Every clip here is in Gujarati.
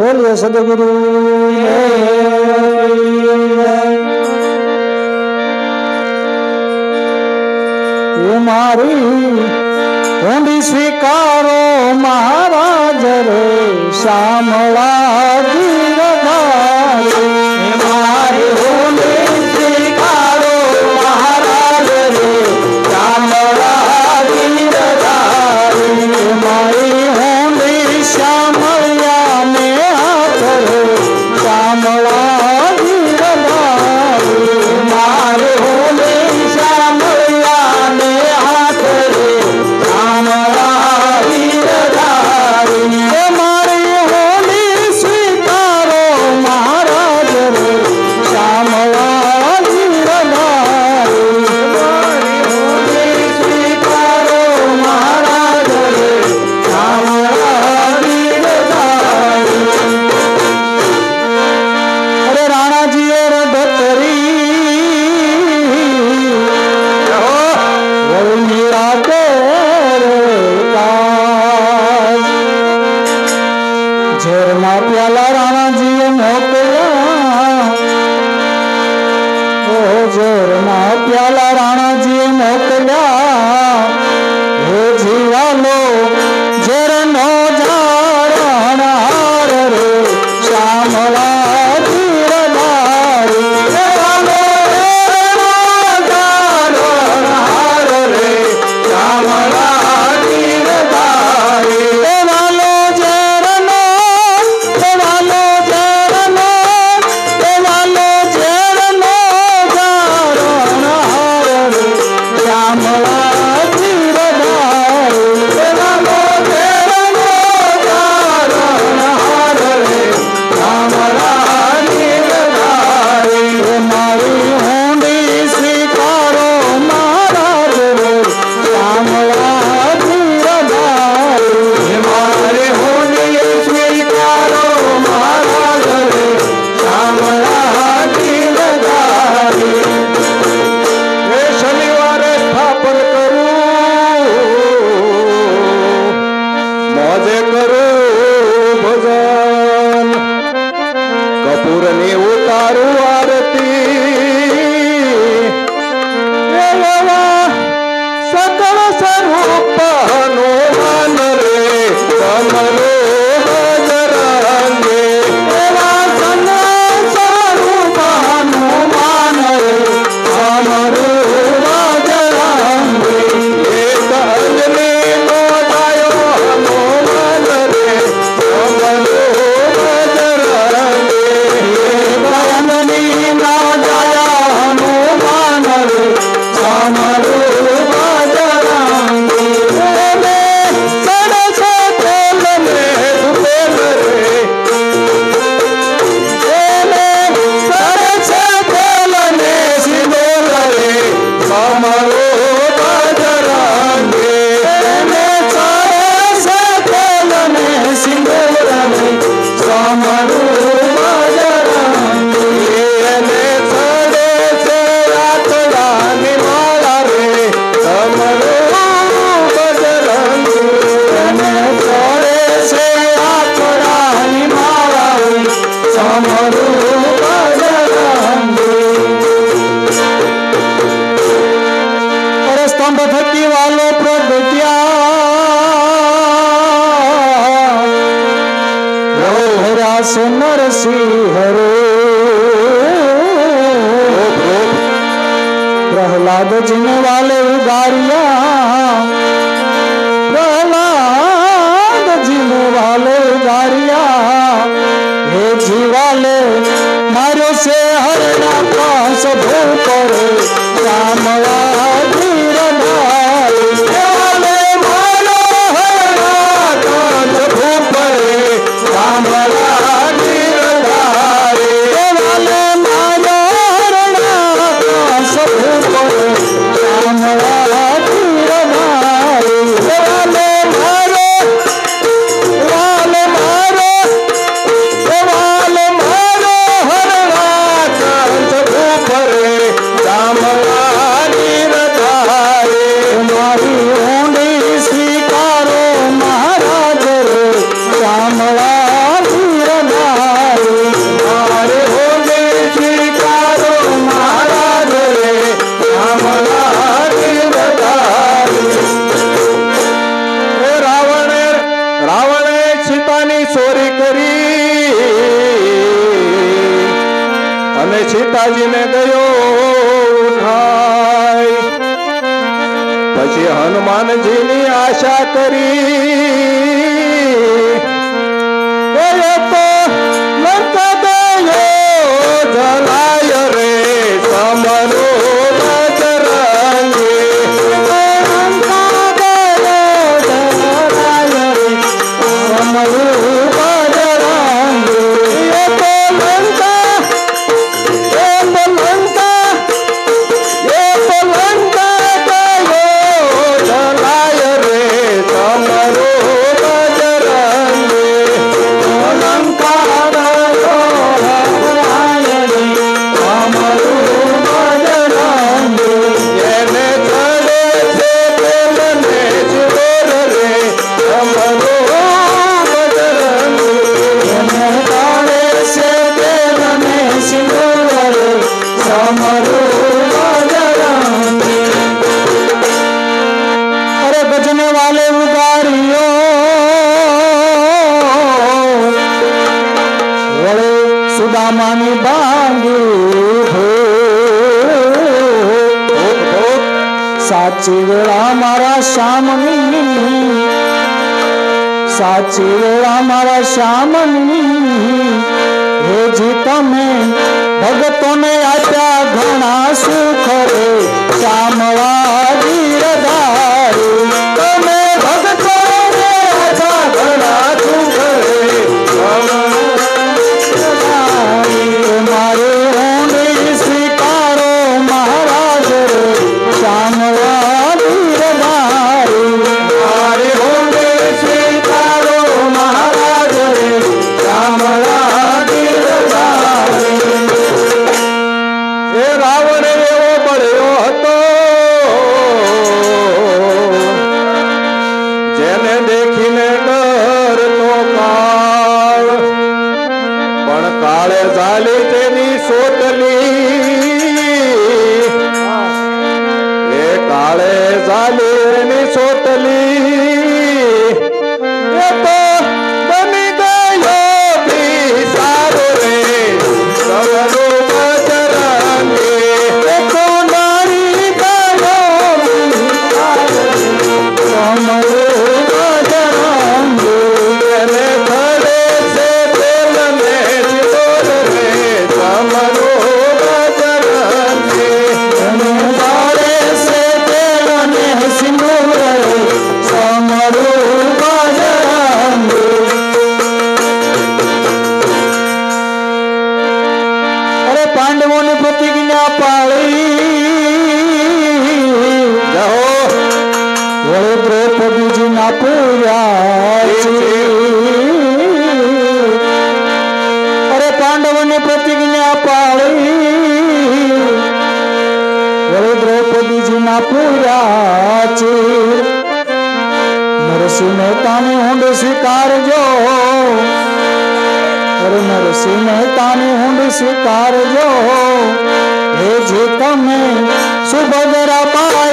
બોલીએ સદગુરુ. મારી ઊંડી સ્વીકારો મહારાજ રે શામળા ભજન વાલે ઉગારિયા પ્રહલાદ જીન વાલે ઉગારિયા હે જીવાલે મારો સે હરના પાસ ભૂત સીતાજી ને ગયો ઉઠાય. પછી હનુમાનજીની આશા કરી. ગયો તો લંકા ગયો જલા સાચી વેળા મારા શ્યામની, સાચી વેળા મારા શ્યામની હેજી તમે ભગતોને આપ્યા ઘણા સુખ રે. શ્યામવાજી झाली तेरी सोतली काळे झाले सोतली સુનતાની ઊંડ સ્વીકારજો. હે જે તમે સુભદ્રા પાય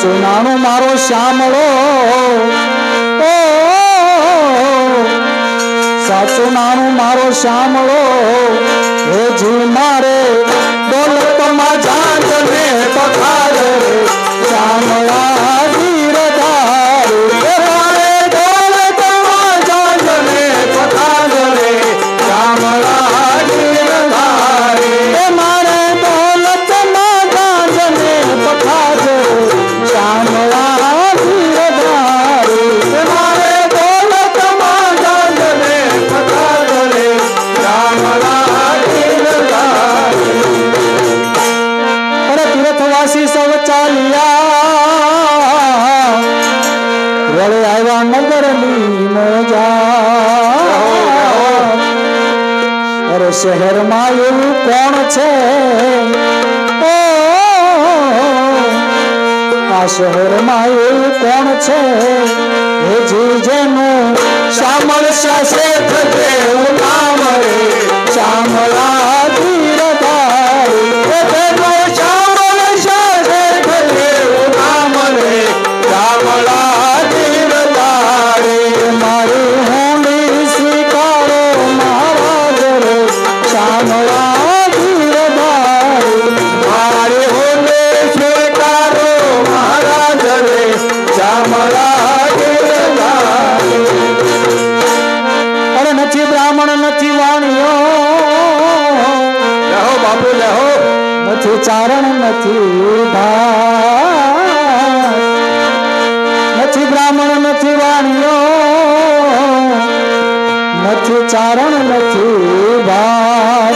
ચુનાણો મારો શ્યામળો ઓ નાણું મારો શ્યામળો હે જીવ મારે દોલતમાં જાત ને પખાર શ્યામળા મોર શહેરમાં એવું કોણ છે આ શહેરમાં એવું કોણ છે હે જી જેનું શામળ શાસે થશે નામ રે શામળા ધીરધારી નથી, ચારણ નથી નથી બ્રાહ્મણ, નથી વાણીઓ. નથી ચારણ, નથી ભાત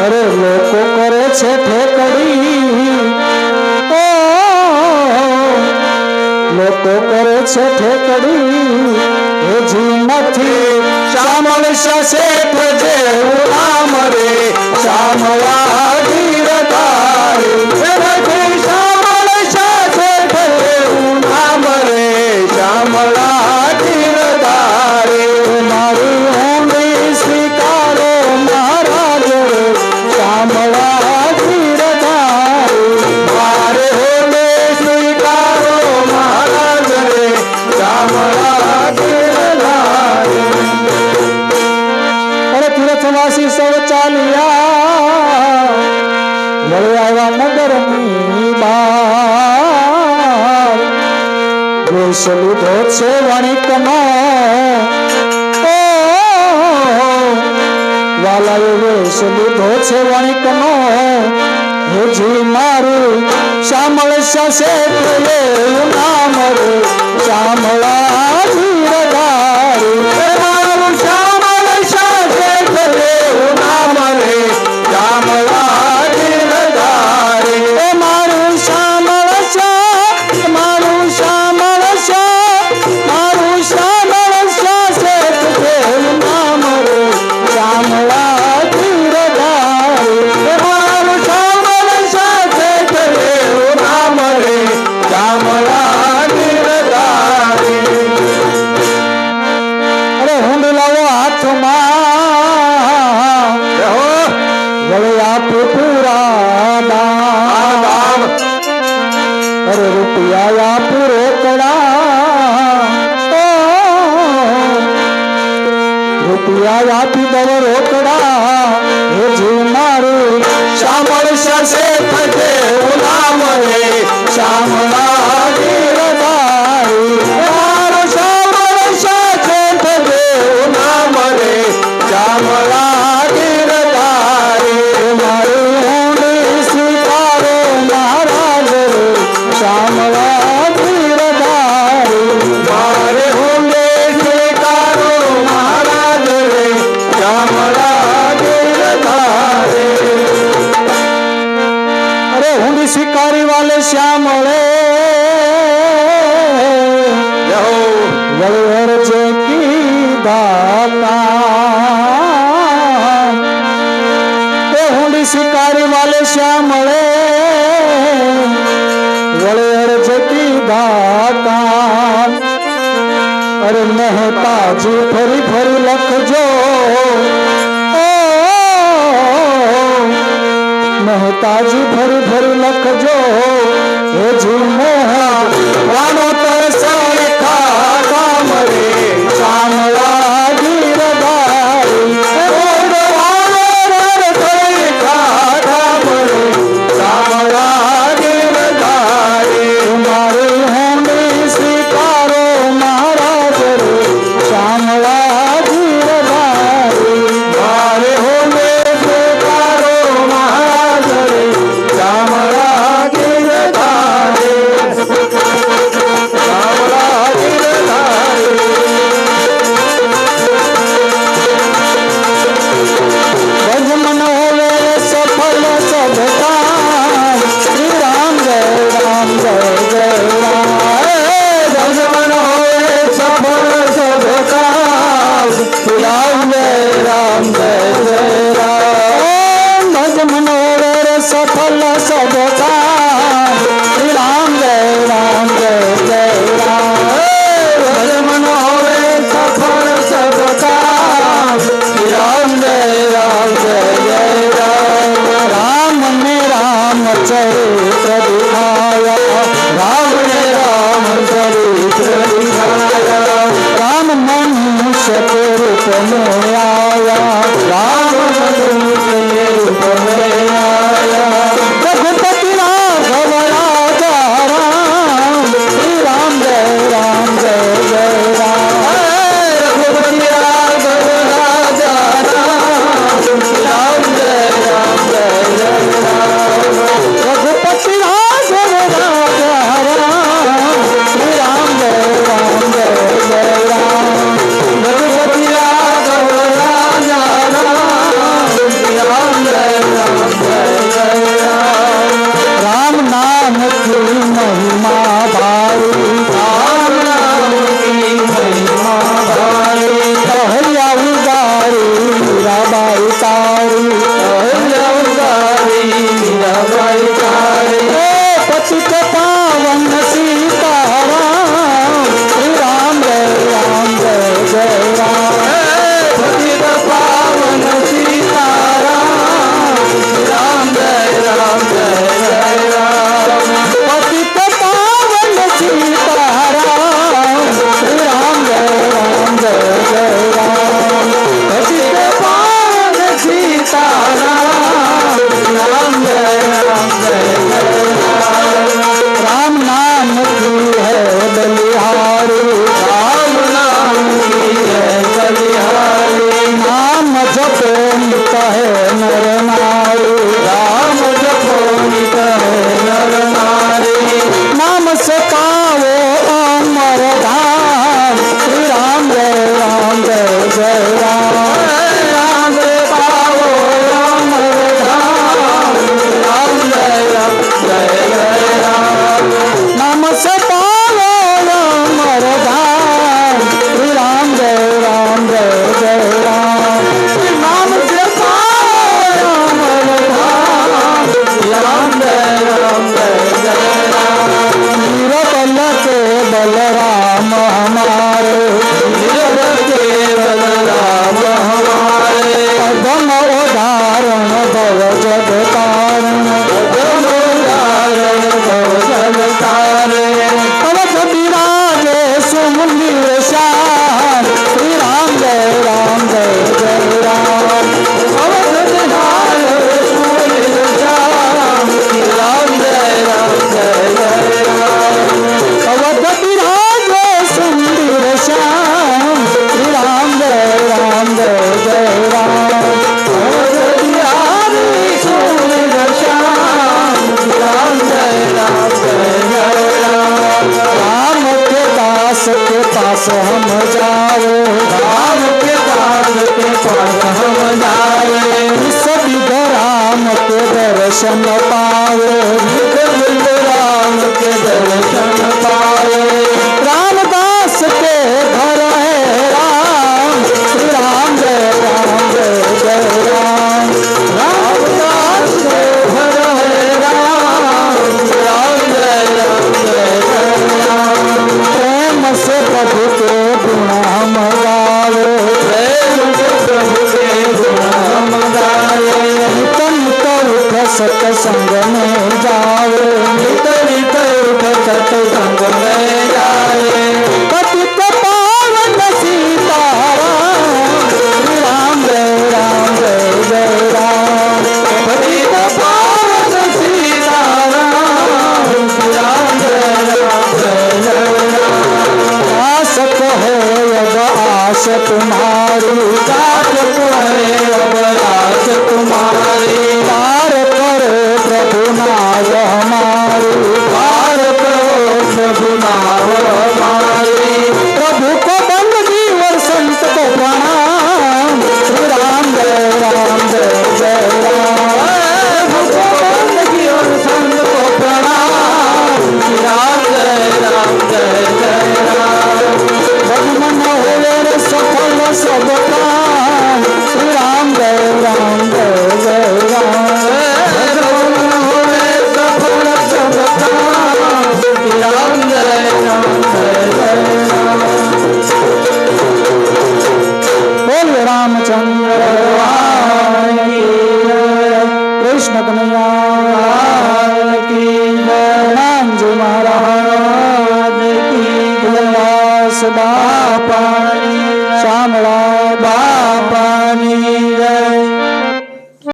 અરે લોકો કરે છે ઠેકડી. લોકો કરે છે ઠેકડી. હજી નથી श्यामल शशे प्रजे राम रे श्यामला धीरदारी ಸುಲಿದು ಸೇವಣಿಕನೋ વાલાએ સુલીધો છે વણિકનો હેજી મારું સાંભળ સસે નામ રે સાંભળા માયાથી દવ રોકડા હજુ અરે મહેતાજી ફરી ફરી લખજો. મહેતાજી ફરી ફરી લખજો. હે જી મહેતા સત્સંગ મે જાઓ. નિત નિત સત્સંગ